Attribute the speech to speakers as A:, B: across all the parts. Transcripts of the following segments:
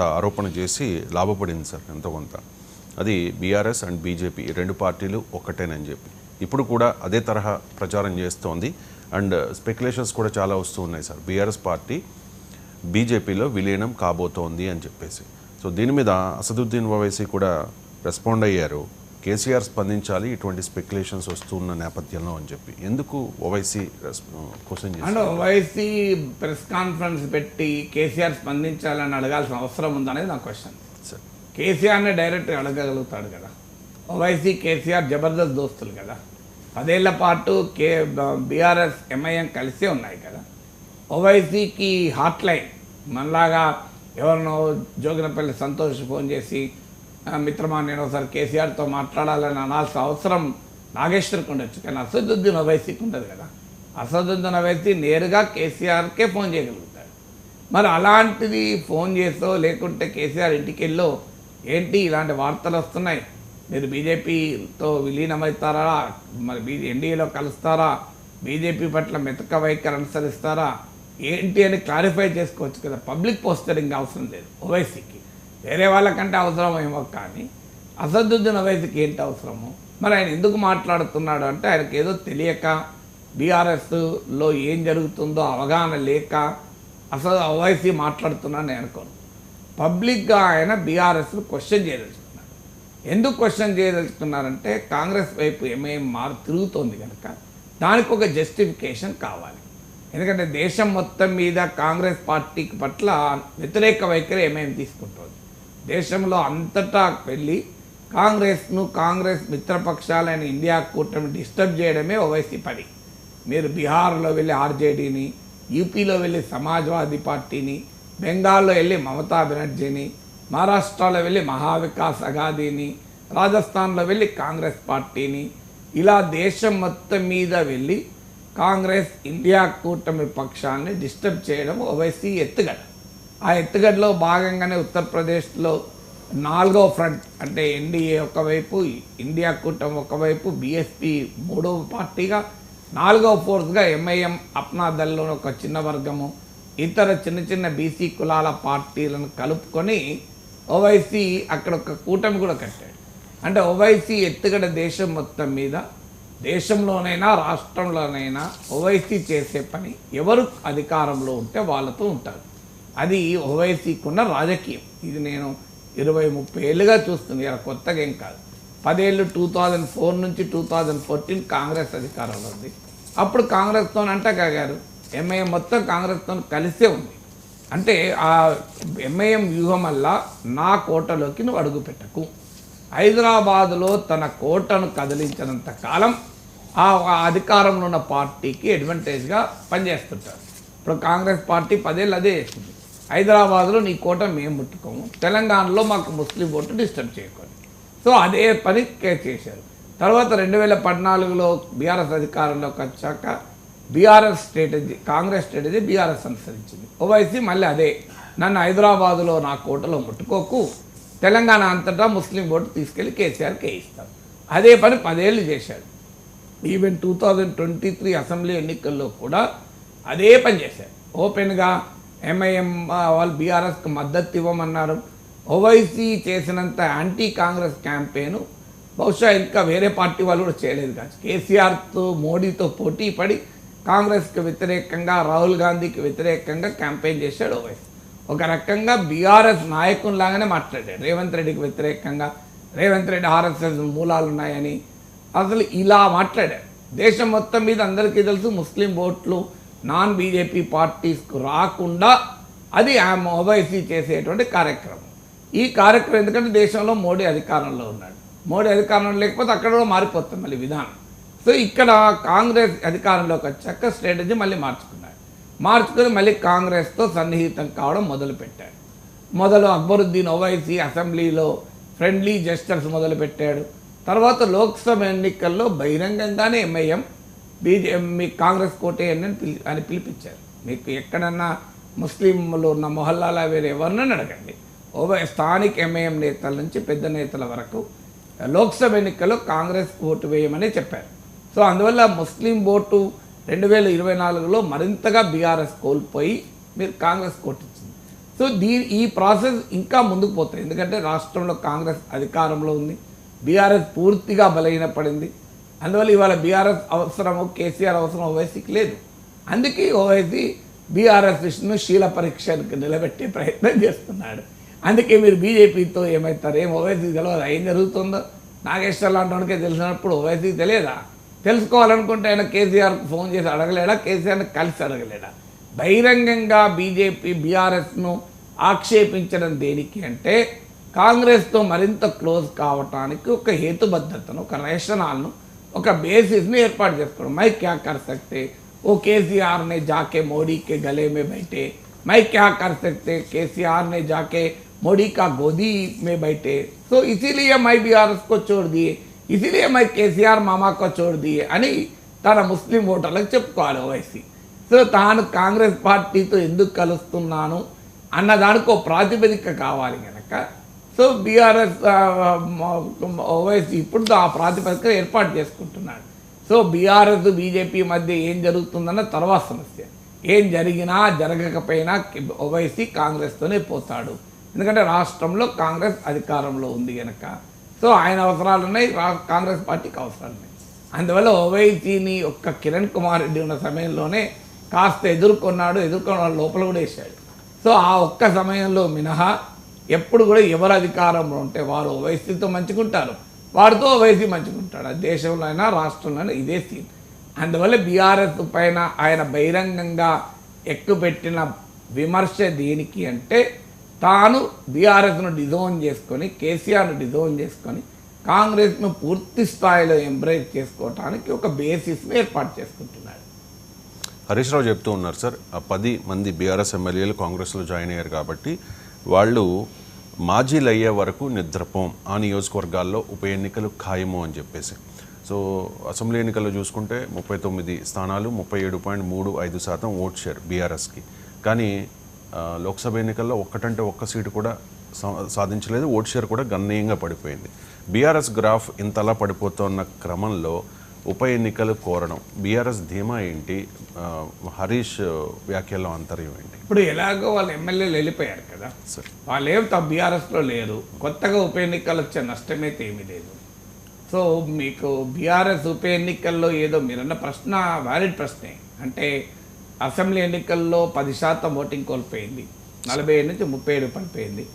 A: ఆరోపణ చేసి లాభపడింది సార్ ఎంతో కొంత. అది బీఆర్ఎస్ అండ్ బీజేపీ రెండు పార్టీలు ఒక్కటేనని చెప్పి. ఇప్పుడు కూడా అదే తరహా ప్రచారం చేస్తోంది. అండ్ స్పెక్యులేషన్స్ కూడా చాలా వస్తూ ఉన్నాయి సార్. బీఆర్ఎస్ పార్టీ బీజేపీలో విలీనం కాబోతోంది అని చెప్పేసి. సో దీని మీద అసదుద్దీన్ ఓవైసీ కూడా రెస్పాండ్ అయ్యారు. కేసీఆర్ స్పందించాలి ఇటువంటి స్పెక్యులేషన్స్ వస్తున్న నేపథ్యంలో అని చెప్పి. ఎందుకు ఓవైసీ క్వశ్చన్
B: అంటే ఓవైసీ ప్రెస్ కాన్ఫరెన్స్ పెట్టి కేసీఆర్ స్పందించాలని అడగాల్సిన అవసరం ఉందనేది నా క్వశ్చన్.
A: సార్.
B: కేసీఆర్ని డైరెక్ట్ అడగగలుగుతాడు కదా. ఓవైసీ కేసీఆర్ జబర్దస్త్ దోస్తులు కదా. పదేళ్ళ పాటు కే బీఆర్ఎస్ ఎంఐఎం కలిసే ఉన్నాయి కదా. ఓవైసీకి హాట్ లైన్ మనలాగా ఎవరినో జోగినపల్లి సంతోష్ ఫోన్ చేసి "ఆ, మిత్రమా నేను ఒకసారి కేసీఆర్తో మాట్లాడాలని అనాల్సిన అవసరం నాగేశ్వర్కి ఉండొచ్చు. కానీ అసదుద్దీన్ ఓవైసీకి ఉండదు కదా. అసదుద్దీన్ అవైసీ నేరుగా కేసీఆర్కే ఫోన్ చేయగలుగుతాడు. మరి అలాంటిది ఫోన్ చేసో లేకుంటే కేసీఆర్ ఇంటికి వెళ్ళో ఏంటి ఇలాంటి వార్తలు వస్తున్నాయి? మీరు బీజేపీతో విలీనమవుతారా? మరి బీజే ఎన్డీఏలో కలుస్తారా? బీజేపీ పట్ల మెతక వైఖరి అనుసరిస్తారా? ఏంటి అని క్లారిఫై చేసుకోవచ్చు కదా. పబ్లిక్ పోస్టరింగ్ అవసరం లేదు ఓవైసీకి. వేరే వాళ్ళకంటే అవసరమేమో కానీ అసదుద్దీన్ ఓవైసీకి ఏంటి అవసరము? మరి ఆయన ఎందుకు మాట్లాడుతున్నాడు అంటే ఆయనకి ఏదో తెలియక బీఆర్ఎస్లో ఏం జరుగుతుందో అవగాహన లేక అసలు అవైసీ మాట్లాడుతున్నాను నేను అనుకోను. పబ్లిక్గా ఆయన బీఆర్ఎస్ను క్వశ్చన్ చేయదలుచుకున్నారు. ఎందుకు క్వశ్చన్ చేయదలుచుకున్నారంటే కాంగ్రెస్ వైపు ఏమేమి మారు తిరుగుతోంది కనుక దానికి ఒక జస్టిఫికేషన్ కావాలి. ఎందుకంటే దేశం మొత్తం మీద కాంగ్రెస్ పార్టీకి పట్ల వ్యతిరేక వైఖరి ఏమేమి తీసుకుంటుంది? దేశంలో అంతటా వెళ్ళి కాంగ్రెస్ను కాంగ్రెస్ మిత్రపక్షాలైన ఇండియా కూటమి డిస్టర్బ్ చేయడమే ఓవైసీ పని. మీరు బీహార్లో వెళ్ళి ఆర్జేడీని యూపీలో వెళ్ళి సమాజ్వాదీ పార్టీని బెంగాల్లో వెళ్ళి మమతా బెనర్జీని మహారాష్ట్రలో వెళ్ళి మహావికాస్ అగాదీని రాజస్థాన్లో వెళ్ళి కాంగ్రెస్ పార్టీని ఇలా దేశం మొత్తం మీద వెళ్ళి కాంగ్రెస్ ఇండియా కూటమి పక్షాన్ని డిస్టర్బ్ చేయడం ఓవైసీ ఎత్తుగడ. ఆ ఎత్తుగడలో భాగంగానే ఉత్తరప్రదేశ్లో నాలుగో ఫ్రంట్ అంటే ఎన్డీఏ ఒకవైపు ఇండియా కూటమి ఒకవైపు బీఎస్పీ మూడవ పార్టీగా నాలుగో ఫోర్స్గా ఎంఐఎం అప్నాదల్లోని ఒక చిన్న వర్గము. ఇతర చిన్న చిన్న బీసీ కులాల పార్టీలను కలుపుకొని ఓవైసీ అక్కడ ఒక కూటమి కూడా కట్టాడు. అంటే ఓవైసీ ఎత్తుగడ దేశం మొత్తం మీద దేశంలోనైనా రాష్ట్రంలోనైనా ఓవైసీ చేసే పని ఎవరు అధికారంలో ఉంటే వాళ్ళతో ఉంటారు. అది ఓవైసీకున్న రాజకీయం. ఇది నేను ఇరవై ముప్పై ఏళ్ళుగా చూస్తుంది ఇలా కొత్తగా ఏం కాదు. పదేళ్ళు టూ థౌజండ్ ఫోర్ నుంచి టూ థౌజండ్ ఫోర్టీన్ కాంగ్రెస్ అధికారంలో ఉంది. అప్పుడు కాంగ్రెస్తో అంటగారు ఎంఐఎం మొత్తం కాంగ్రెస్తో కలిసే ఉంది. అంటే ఆ ఎంఐఎం వ్యూహం వల్ల నా కోటలోకి నువ్వు అడుగు పెట్టకు. హైదరాబాదులో తన కోటను కదిలించినంత కాలం ఆ ఆ అధికారంలో ఉన్న పార్టీకి అడ్వాంటేజ్గా పనిచేస్తుంటారు. ఇప్పుడు కాంగ్రెస్ పార్టీ పదేళ్ళు అదే చేస్తుంది. హైదరాబాద్లో నీ కోట మేము ముట్టుకోము. తెలంగాణలో మాకు ముస్లిం ఓటు డిస్టర్బ్ చేయకూడదు సో అదే పని చేశారు. తర్వాత రెండు వేల పద్నాలుగులో బీఆర్ఎస్ అధికారంలోకి వచ్చాక BRS strategy Congress strategy BRS అనుసరించింది. ఓవైసీ మళ్ళీ అదే నన్ను హైదరాబాదులో నా కోటలో ముట్టుకోకు. తెలంగాణ అంతటా ముస్లిం ఓటు తీసుకెళ్ళి కేసీఆర్కి వేయిస్తాం అదే పని పదేళ్ళు చేశాడు. Even two thousand twenty three assembly ఎన్నికల్లో కూడా అదే పని చేశారు ఓపెన్గా ఎంఐఎం వాళ్ళు బీఆర్ఎస్కి మద్దతు ఇవ్వమన్నారు. ఓవైసీ చేసినంత యాంటీ కాంగ్రెస్ క్యాంపెయిన్ బహుశా ఇంకా వేరే పార్టీ వాళ్ళు కూడా చేయలేదు కాదు కేసీఆర్తో మోడీతో పోటీ పడి కాంగ్రెస్కి వ్యతిరేకంగా రాహుల్ గాంధీకి వ్యతిరేకంగా క్యాంపెయిన్ చేశాడు ఓవైసీ ఒక రకంగా బీఆర్ఎస్ నాయకునిలాగానే మాట్లాడాడు. రేవంత్ రెడ్డికి వ్యతిరేకంగా రేవంత్ రెడ్డి ఆర్ఎస్ఎస్ మూలాలు ఉన్నాయని అసలు ఇలా మాట్లాడాడు. దేశం మొత్తం మీద అందరికీ తెలుసు ముస్లిం ఓట్లు నాన్ బీజేపీ పార్టీస్కు రాకుండా అది ఆమె ఓవైసీ చేసేటువంటి కార్యక్రమం. ఈ కార్యక్రమం ఎందుకంటే దేశంలో మోడీ అధికారంలో ఉన్నాడు. మోడీ అధికారంలో లేకపోతే అక్కడ కూడా మారిపోతుంది మళ్ళీ విధానం. సో ఇక్కడ కాంగ్రెస్ అధికారంలోకి వచ్చాక స్ట్రాటజీ మళ్ళీ మార్చుకున్నాడు. మార్చుకుని మళ్ళీ కాంగ్రెస్తో సన్నిహితం కావడం మొదలుపెట్టాడు. మొదలు అక్బరుద్దీన్ ఓవైసీ అసెంబ్లీలో ఫ్రెండ్లీ జస్టర్స్ మొదలుపెట్టాడు. తర్వాత లోక్సభ ఎన్నికల్లో బహిరంగంగానే ఎంఐఎం బీజే మీ కాంగ్రెస్ కోటేయండి అని పిలి అని పిలిపించారు. మీకు ఎక్కడన్నా ముస్లింలు ఉన్న మొహల్లాలా వేరే ఎవరినైనా అడగండి. ఓవై స్థానిక ఎంఐఎం నేతల నుంచి పెద్ద నేతల వరకు లోక్సభ ఎన్నికల్లో కాంగ్రెస్ ఓటు వేయమని చెప్పారు. సో అందువల్ల ముస్లిం ఓటు రెండు వేల ఇరవై నాలుగులో మరింతగా బీఆర్ఎస్ కోల్పోయి మీరు కాంగ్రెస్ కోటించింది సో దీని ఈ ప్రాసెస్ ఇంకా ముందుకు పోతుంది ఎందుకంటే రాష్ట్రంలో కాంగ్రెస్ అధికారంలో ఉంది. బీఆర్ఎస్ పూర్తిగా బలహీనపడింది. అందువల్ల ఇవాళ బీఆర్ఎస్ అవసరము కేసీఆర్ అవసరం ఓవైసీకి లేదు. అందుకే ఓవైసీ బీఆర్ఎస్ బీఆర్ఎస్ను శీల పరీక్షకు నిలబెట్టే ప్రయత్నం చేస్తున్నాడు. అందుకే మీరు బీజేపీతో ఏమవుతారు ఏం ఓవైసీ తెలియదు ఏం జరుగుతుందో? నాగేశ్వర్ లాంటి వాడికే తెలిసినప్పుడు ఓవైసీ తెలియదా? తెలుసుకోవాలనుకుంటే ఆయన కేసీఆర్కు ఫోన్ చేసి అడగలేడా? కేసీఆర్ని కలిసి అడగలేడా? బహిరంగంగా బీజేపీ బీఆర్ఎస్ను ఆక్షేపించడం దేనికి అంటే కాంగ్రెస్తో మరింత క్లోజ్ కావటానికి ఒక హేతుబద్ధతను ఒక రేషనాలను ఒక బేసిస్ని ఏర్పాటు చేసుకోవడం మై క్యా కర్ సక్తే ఓ కేసీఆర్ ने जाके मोदी के गले में बैठे मैं क्या कर सकते केसीआर ने जाके मोदी का गोदी में बैठे तो इसीलिए मैं बीआरएस को छोड़ दिए इसीलिए मैं కేసీఆర్ మామా को छोड़ दिए అని తన ముస్లిం ఓటర్లకు చెప్పుకోవాలి ఓవైసీ సో తాను కాంగ్రెస్ పార్టీతో ఎందుకు కలుస్తున్నాను అన్నదానికి ఒక ప్రాతిపదిక కావాలి కనుక సో బీఆర్ఎస్ ఓవైసీ ఇప్పుడు ఆ ప్రాతిపదిక ఏర్పాటు చేసుకుంటున్నాడు. సో బీఆర్ఎస్ బీజేపీ మధ్య ఏం జరుగుతుందన్న తర్వాత సమస్య. ఏం జరిగినా జరగకపోయినా ఓవైసీ కాంగ్రెస్తోనే పోతాడు. ఎందుకంటే రాష్ట్రంలో కాంగ్రెస్ అధికారంలో ఉంది కనుక సో ఆయన అవసరాలు ఉన్నాయి కాంగ్రెస్ పార్టీకి అవసరాలు ఉన్నాయి. అందువల్ల ఓవైసీని ఒక్క కిరణ్ కుమార్ రెడ్డి ఉన్న సమయంలోనే కాస్త ఎదుర్కొన్నాడు ఎదుర్కొన్న లోపల కూడా వేశాడు. సో ఆ ఒక్క సమయంలో మినహా ఎప్పుడు కూడా ఎవరు అధికారంలో ఉంటే వారు ఓవైసీతో మంచుకుంటారు. వారితో ఓవైసీ మంచుకుంటాడు. అది దేశంలో అయినా రాష్ట్రంలో అయినా ఇదే సీన్. అందువల్ల బీఆర్ఎస్ పైన ఆయన బహిరంగంగా ఎక్కుపెట్టిన విమర్శ దేనికి అంటే తాను బీఆర్ఎస్ను డిజోన్ చేసుకొని కేసీఆర్ను డిజోన్ చేసుకొని కాంగ్రెస్ను పూర్తి స్థాయిలో ఎంబ్రేజ్ చేసుకోవటానికి ఒక బేసిస్ను ఏర్పాటు చేసుకుంటున్నాడు.
A: హరీష్ రావు చెప్తూ ఉన్నారు సార్ ఆ పది మంది బీఆర్ఎస్ ఎమ్మెల్యేలు కాంగ్రెస్లో జాయిన్ అయ్యారు కాబట్టి వాళ్ళు మాజీలు అయ్యే వరకు నిద్రపోం. ఆ నియోజకవర్గాల్లో ఉప ఎన్నికలు ఖాయము అని చెప్పేసి. సో అసెంబ్లీ ఎన్నికల్లో చూసుకుంటే ముప్పై తొమ్మిది స్థానాలు ముప్పై ఏడు పాయింట్ మూడు ఐదు శాతం ఓట్ షేర్ బీఆర్ఎస్కి. కానీ లోక్సభ ఎన్నికల్లో ఒక్కటంటే ఒక్క సీటు కూడా సా- సాధించలేదు. ఓట్ షేర్ కూడా గణనీయంగా పడిపోయింది. బీఆర్ఎస్ గ్రాఫ్ ఇంతలా పడిపోతున్న క్రమంలో ఉప ఎన్నికలు కోరడం. బీఆర్ఎస్ ధీమా ఏంటి? హరీష్ వ్యాఖ్యల్లో అంతర్యం ఏంటి?
B: ఇప్పుడు ఎలాగో వాళ్ళు ఎమ్మెల్యేలు వెళ్ళిపోయారు కదా. వాళ్ళు ఏం బీఆర్ఎస్లో లేరు. కొత్తగా ఉప ఎన్నికలు వచ్చే నష్టమైతే ఏమీ లేదు. సో మీకు బీఆర్ఎస్ ఉప ఎన్నికల్లో ఏదో మీరన్న ప్రశ్న వ్యాలిడ్ ప్రశ్నే. అంటే అసెంబ్లీ ఎన్నికల్లో పది శాతం ఓటింగ్ కోల్పోయింది. నలభై ఏడు నుంచి ముప్పై ఏడు పడిపోయింది.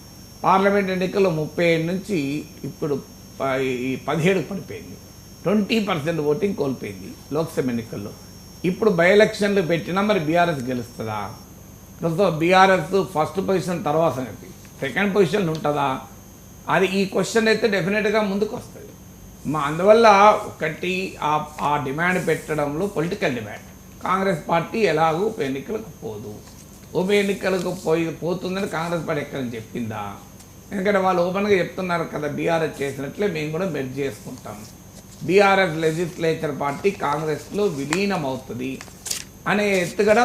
B: పార్లమెంట్ ఎన్నికల్లో ముప్పై ఏడు నుంచి ఇప్పుడు ఈ పదిహేడు పడిపోయింది. ట్వంటీ పర్సెంట్ ఓటింగ్ కోల్పోయింది లోక్సభ ఎన్నికల్లో. ఇప్పుడు బై ఎలక్షన్లు పెట్టినా మరి బీఆర్ఎస్ గెలుస్తుందా? ప్రస్తుతం బీఆర్ఎస్ ఫస్ట్ పొజిషన్ తర్వాత సంగతి సెకండ్ పొజిషన్ ఉంటుందా? అది ఈ క్వశ్చన్ అయితే డెఫినెట్గా ముందుకు వస్తుంది మా అందువల్ల ఒకటి ఆ డిమాండ్ పెట్టడంలో పొలిటికల్ డిమాండ్. కాంగ్రెస్ పార్టీ ఎలాగూ ఉప ఎన్నికలకు పోదు. ఉప ఎన్నికలకు పోయి పోతుందని కాంగ్రెస్ పార్టీ ఎక్కడని చెప్పిందా? ఎందుకంటే వాళ్ళు ఓపెన్గా చెప్తున్నారు కదా బీఆర్ఎస్ చేసినట్లే మేము కూడా మెర్జ్ చేసుకుంటాం. బీఆర్ఎస్ లెజిస్లేచర్ పార్టీ కాంగ్రెస్లో విలీనం అవుతుంది అనే ఎత్తుగడ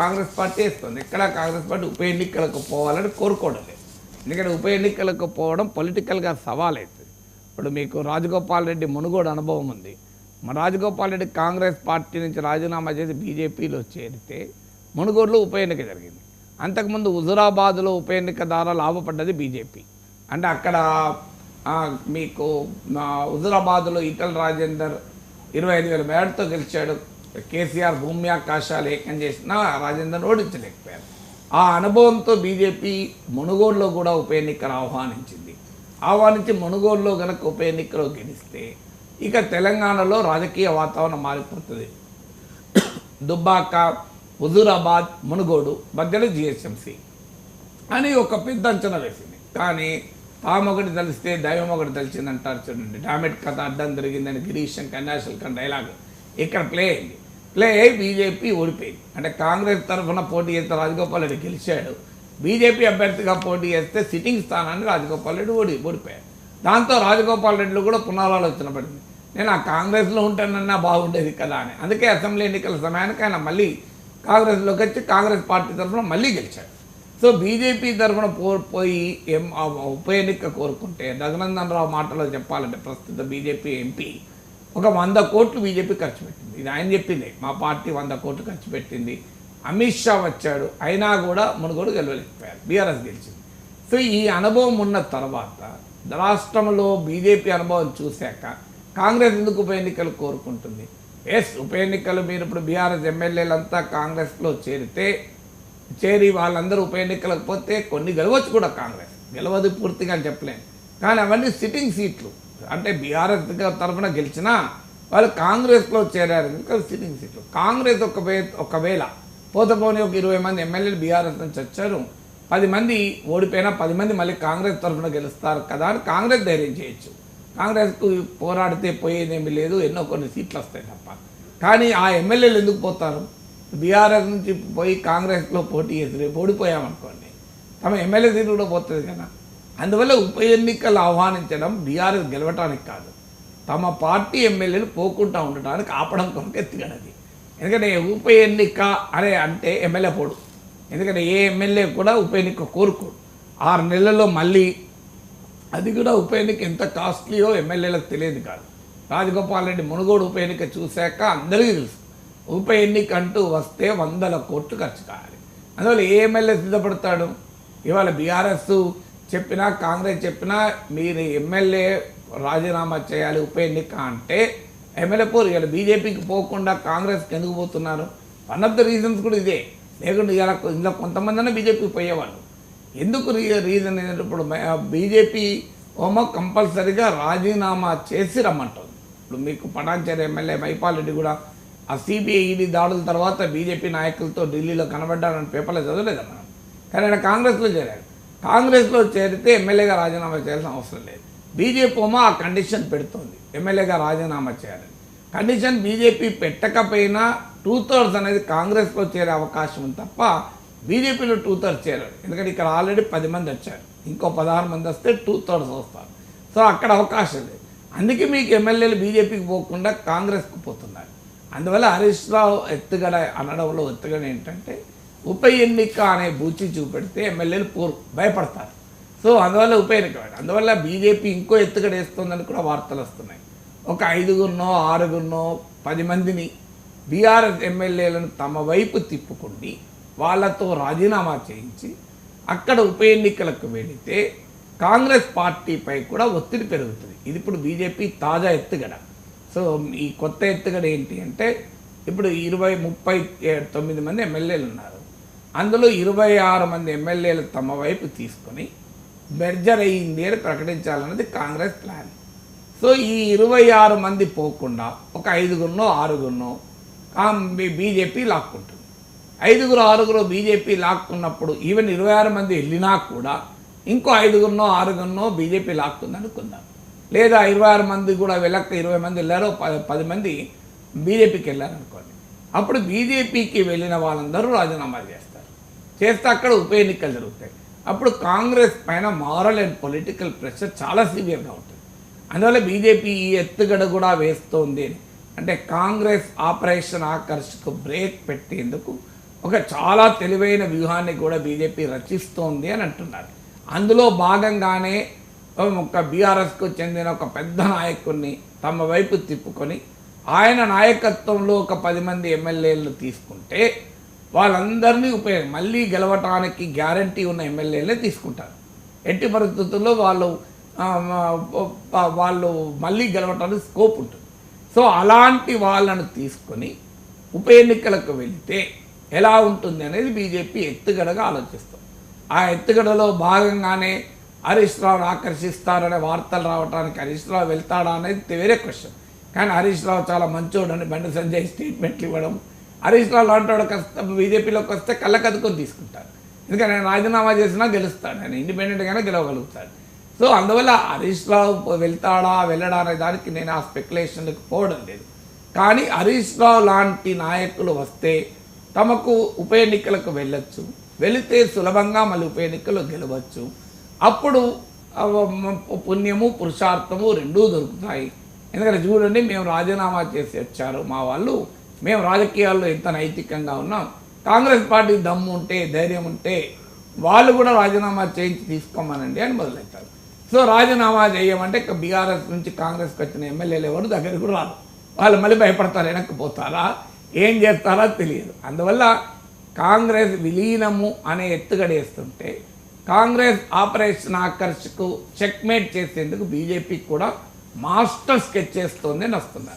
B: కాంగ్రెస్ పార్టీ వేస్తుంది. ఎక్కడ కాంగ్రెస్ పార్టీ ఉప ఎన్నికలకు పోవాలని కోరుకోవడం లేదు. ఎందుకంటే ఉప ఎన్నికలకు పోవడం పొలిటికల్గా సవాల్ అవుతుంది ఇప్పుడు మీకు రాజగోపాల్ రెడ్డి మునుగోడు అనుభవం ఉంది. మా రాజగోపాల్ రెడ్డి కాంగ్రెస్ పార్టీ నుంచి రాజీనామా చేసి బీజేపీలో చేరితే మునుగోడులో ఉప ఎన్నిక జరిగింది. అంతకుముందు హుజురాబాద్లో ఉప ఎన్నిక ద్వారా లాభపడ్డది బీజేపీ. అంటే అక్కడ మీకు హుజరాబాద్లో హుజురాబాద్లో ఈటల రాజేందర్ ఇరవై ఐదు వేల మేడతో గెలిచాడు. కేసీఆర్ భూమి ఆకాశాలు ఏకం చేసినా రాజేందర్ ఓడించలేకపోయారు. ఆ అనుభవంతో బీజేపీ మునుగోడులో కూడా ఉప ఎన్నికను ఆహ్వానించింది. ఆహ్వానించి మునుగోడులో కనుక ఉప ఎన్నికలో గెలిస్తే ఇక తెలంగాణలో రాజకీయ వాతావరణం మారిపోతుంది. దుబ్బాక హుజూరాబాద్ మునుగోడు మధ్యలో జిహెచ్ఎంసీ అని ఒక పెద్ద అంచనా వేసింది. కానీ తాము ఒకటి తలిస్తే దైవం ఒకటి తలిచింది అంటారు చూడండి. డామెట్ కథ అడ్డం జరిగిందని గిరీష్ కన్ నేషనల్ కన్ డైలాగ్ ఇక్కడ ప్లే అయింది. ప్లే అయ్యి బీజేపీ ఓడిపోయింది. అంటే కాంగ్రెస్ తరఫున పోటీ చేస్తే రాజగోపాల్ రెడ్డి గెలిచాడు. బీజేపీ అభ్యర్థిగా పోటీ చేస్తే సిట్టింగ్ స్థానాన్ని రాజగోపాల్ రెడ్డి ఓడి ఓడిపోయాడు దాంతో రాజగోపాల్ రెడ్డిలో కూడా పునరాలోచన పడింది. నేను ఆ కాంగ్రెస్లో ఉంటానన్నా బాగుండేది కదా అని. అందుకే అసెంబ్లీ ఎన్నికల సమయానికి ఆయన మళ్ళీ కాంగ్రెస్లోకి వచ్చి కాంగ్రెస్ పార్టీ తరఫున మళ్ళీ గెలిచాడు. సో బీజేపీ తరఫున పో పోయి ఎం ఉప ఎన్నిక కోరుకుంటే రఘునందన్ రావు మాటలో చెప్పాలంటే ప్రస్తుత బీజేపీ ఎంపీ ఒక వంద కోట్లు బీజేపీ ఖర్చు పెట్టింది. ఇది ఆయన చెప్పింది. మా పార్టీ వంద కోట్లు ఖర్చు పెట్టింది. అమిత్ షా వచ్చాడు. అయినా కూడా మునుగోడు గెలవలేకపోయారు. బీఆర్ఎస్ గెలిచింది. సో ఈ అనుభవం ఉన్న తర్వాత రాష్ట్రంలో బీజేపీ అనుభవం చూశాక కాంగ్రెస్ ఎందుకు ఉప ఎన్నికలు కోరుకుంటుంది? ఎస్ ఉప ఎన్నికలు మీరు ఇప్పుడు బీఆర్ఎస్ ఎమ్మెల్యేలంతా కాంగ్రెస్లో చేరితే చేరి వాళ్ళందరూ ఉప ఎన్నికలకు పోతే కొన్ని గెలవచ్చు కూడా కాంగ్రెస్. గెలవదు పూర్తిగా అని చెప్పలేను కానీ అవన్నీ సిట్టింగ్ సీట్లు అంటే బీఆర్ఎస్ తరఫున గెలిచినా వాళ్ళు కాంగ్రెస్లో చేరారు. కనుక సిట్టింగ్ సీట్లు కాంగ్రెస్ ఒక ఒకవేళ పోతపోని ఒక ఇరవై మంది ఎమ్మెల్యేలు బీఆర్ఎస్ నుంచి వచ్చారు. పది మంది ఓడిపోయినా పది మంది మళ్ళీ కాంగ్రెస్ తరఫున గెలుస్తారు కదా అని కాంగ్రెస్ ధైర్యం చేయొచ్చు. కాంగ్రెస్కు పోరాడితే పోయేదేమీ లేదు. ఎన్నో కొన్ని సీట్లు వస్తాయి తప్ప. కానీ ఆ ఎమ్మెల్యేలు ఎందుకు పోతారు? బీఆర్ఎస్ నుంచి పోయి కాంగ్రెస్లో పోటీ చేసి రేపు ఓడిపోయామనుకోండి తమ ఎమ్మెల్యే సీట్లు కూడా పోతుంది కదా. అందువల్ల ఉప ఎన్నికలు ఆహ్వానించడం బీఆర్ఎస్ గెలవటానికి కాదు. తమ పార్టీ ఎమ్మెల్యేలు పోకుండా ఉండటానికి ఆపడం కొరకు ఎత్తుగడది. ఎందుకంటే ఉప ఎన్నిక అనే అంటే ఎమ్మెల్యే పోడు. ఎందుకంటే ఏ ఎమ్మెల్యే కూడా ఉప ఎన్నిక కోరుకోడు. ఆరు నెలల్లో మళ్ళీ అది కూడా ఉప ఎన్నిక ఎంత కాస్ట్లీయో ఎమ్మెల్యేలకు తెలియదు కాదు. రాజగోపాల్ రెడ్డి మునుగోడు ఉప ఎన్నిక చూశాక అందరికీ తెలుసు. ఉప ఎన్నిక అంటూ వస్తే వందల కోట్లు ఖర్చు కావాలి. అందువల్ల ఏ ఎమ్మెల్యే సిద్ధపడతాడు? ఇవాళ బీఆర్ఎస్ చెప్పినా కాంగ్రెస్ చెప్పినా మీరు ఎమ్మెల్యే రాజీనామా చేయాలి ఉప ఎన్నిక అంటే ఎమ్మెల్యే పోరు. ఇవాళ బీజేపీకి పోకుండా కాంగ్రెస్కి ఎందుకు పోతున్నారు? వన్ ఆఫ్ ద రీజన్స్ కూడా ఇదే. లేకుంటే ఇలా ఇందులో కొంతమంది బీజేపీకి పోయేవాళ్ళు. ఎందుకు రీజన్ ఇప్పుడు బీజేపీ హోమో కంపల్సరీగా రాజీనామా చేసి రమ్మంటుంది. ఇప్పుడు మీకు పటాన్చేరి ఎమ్మెల్యే మైపాల్ రెడ్డి కూడా ఆ సిబిఐ ఈడీ దాడుల తర్వాత బీజేపీ నాయకులతో ఢిల్లీలో కనబడ్డారని పేపర్లో చదవలేదా మనం? కానీ ఆయన కాంగ్రెస్లో చేరాడు. కాంగ్రెస్లో చేరితే ఎమ్మెల్యేగా రాజీనామా చేయాల్సిన అవసరం లేదు. బీజేపీ ఓమో ఆ కండిషన్ పెడుతోంది. ఎమ్మెల్యేగా రాజీనామా చేయాలని. కండిషన్ బీజేపీ పెట్టకపోయినా టూ థర్డ్స్ అనేది కాంగ్రెస్లో చేరే అవకాశం ఉంది తప్ప బీజేపీలో టూ థర్డ్స్ చేరారు. ఎందుకంటే ఇక్కడ ఆల్రెడీ పది మంది వచ్చారు. ఇంకో పదహారు మంది వస్తే టూ థర్డ్స్ వస్తారు. సో అక్కడ అవకాశం లేదు. అందుకే మీకు ఎమ్మెల్యేలు బీజేపీకి పోకుండా కాంగ్రెస్కి పోతున్నారు. అందువల్ల హరీష్ రావు ఎత్తుగడ అనడంలో ఎత్తుగడ ఏంటంటే ఉప ఎన్నిక అనే బూచి చూపెడితే ఎమ్మెల్యేలు పోరు భయపడతారు. సో అందువల్ల ఉప ఎన్నిక అందువల్ల బీజేపీ ఇంకో ఎత్తుగడ వేస్తుందని కూడా వార్తలు వస్తున్నాయి. ఒక ఐదుగురినో ఆరుగురినో పది మందిని బీఆర్ఎస్ ఎమ్మెల్యేలను తమ వైపు తిప్పుకుండి వాళ్ళతో రాజీనామా చేయించి అక్కడ ఉప ఎన్నికలకు వెళితే కాంగ్రెస్ పార్టీపై కూడా ఒత్తిడి పెరుగుతుంది. ఇది ఇప్పుడు బీజేపీ తాజా ఎత్తుగడ. సో ఈ కొత్త ఎత్తుగడ ఏంటి అంటే ఇప్పుడు ఇరవై ముప్పై తొమ్మిది మంది ఎమ్మెల్యేలు ఉన్నారు. అందులో ఇరవై ఆరు మంది ఎమ్మెల్యేలు తమ వైపు తీసుకొని మెర్జర్ అయ్యింది అని ప్రకటించాలన్నది కాంగ్రెస్ ప్లాన్. సో ఈ ఇరవై ఆరు మంది పోకుండా ఒక ఐదుగురునో ఆరుగురునో బీజేపీ లాక్కుంటుంది. ఐదుగురు ఆరుగురు బీజేపీ లాక్కున్నప్పుడు ఈవెన్ ఇరవై ఆరు మంది వెళ్ళినా కూడా ఇంకో ఐదుగురునో ఆరుగురునో బీజేపీ లాక్కుంది అనుకుందాం లేదా ఇరవై ఆరు మంది కూడా వెళ్ళక ఇరవై మంది వెళ్ళారో పది మంది బీజేపీకి వెళ్ళారనుకోండి. అప్పుడు బీజేపీకి వెళ్ళిన వాళ్ళందరూ రాజీనామా చేస్తారు. చేస్తే అక్కడ ఉప ఎన్నికలు జరుగుతాయి. అప్పుడు కాంగ్రెస్ పైన మారల్ అండ్ పొలిటికల్ ప్రెషర్ చాలా సివియర్గా ఉంటుంది. అందువల్ల బీజేపీ ఈ ఎత్తుగడ కూడా వేస్తోంది అని. అంటే కాంగ్రెస్ ఆపరేషన్ ఆకర్షకు బ్రేక్ పెట్టేందుకు ఒక చాలా తెలివైన వ్యూహాన్ని కూడా బీజేపీ రచిస్తోంది అని అంటున్నారు. అందులో భాగంగానే ఒక బీఆర్ఎస్కు చెందిన ఒక పెద్ద నాయకుడిని తమ వైపు తిప్పుకొని ఆయన నాయకత్వంలో ఒక పది మంది ఎమ్మెల్యేలను తీసుకుంటే వాళ్ళందరినీ ఉపయోగ మళ్ళీ గెలవటానికి గ్యారంటీ ఉన్న ఎమ్మెల్యేలే తీసుకుంటారు. ఎట్టి పరిస్థితుల్లో వాళ్ళు వాళ్ళు మళ్ళీ గెలవటానికి స్కోప్ ఉంటుంది. సో అలాంటి వాళ్ళను తీసుకొని ఉప ఎన్నికలకు వెళితే ఎలా ఉంటుంది అనేది బీజేపీ ఎత్తుగడగా ఆలోచిస్తుంది. ఆ ఎత్తుగడలో భాగంగానే హరీష్ రావును ఆకర్షిస్తారనే వార్తలు రావడానికి హరీష్ రావు వెళ్తాడా అనేది వేరే క్వశ్చన్. కానీ హరీష్ రావు చాలా మంచోడని బండి సంజయ్ స్టేట్మెంట్లు ఇవ్వడం హరీష్ రావు లాంటి వాడు బీజేపీలోకి వస్తే కళ్ళకద్దుకొని తీసుకుంటారు ఎందుకంటే నేను రాజీనామా చేసినా గెలుస్తాడు ఆయన ఇండిపెండెంట్గానే గెలవగలుగుతాడు. సో అందువల్ల హరీష్ రావు వెళ్తాడా వెళ్ళడా అనే దానికి నేను ఆ స్పెక్యులేషన్లకు పోవడం లేదు. కానీ హరీష్ రావు లాంటి నాయకులు వస్తే తమకు ఉప ఎన్నికలకు వెళ్ళొచ్చు వెళితే సులభంగా మళ్ళీ ఉప ఎన్నికలు గెలవచ్చు. అప్పుడు పుణ్యము పురుషార్థము రెండూ దొరుకుతాయి. ఎందుకంటే చూడండి మేము రాజీనామా చేసి వచ్చారు మా వాళ్ళు. మేము రాజకీయాల్లో ఎంత నైతికంగా ఉన్నాం. కాంగ్రెస్ పార్టీ దమ్ము ఉంటే ధైర్యం ఉంటే వాళ్ళు కూడా రాజీనామా చేయించి తీసుకోమనండి అని మొదలెట్టారు. సో రాజీనామా చేయమంటే ఇక బీఆర్ఎస్ నుంచి కాంగ్రెస్కి వచ్చిన ఎమ్మెల్యేలు ఎవరు? దగ్గరికి కూడా వాళ్ళు మళ్ళీ భయపడతారు వెనక్కి పోతారా? ఏం చేస్తారా తెలియదు. అందువల్ల కాంగ్రెస్ విలీనము అనే ఎత్తుగడేస్తుంటే కాంగ్రెస్ ఆపరేషన్ ఆకర్షకు చెక్మేట్ చేసేందుకు బీజేపీ కూడా మాస్టర్ స్కెచ్ చేస్తోంది అని వస్తున్నారు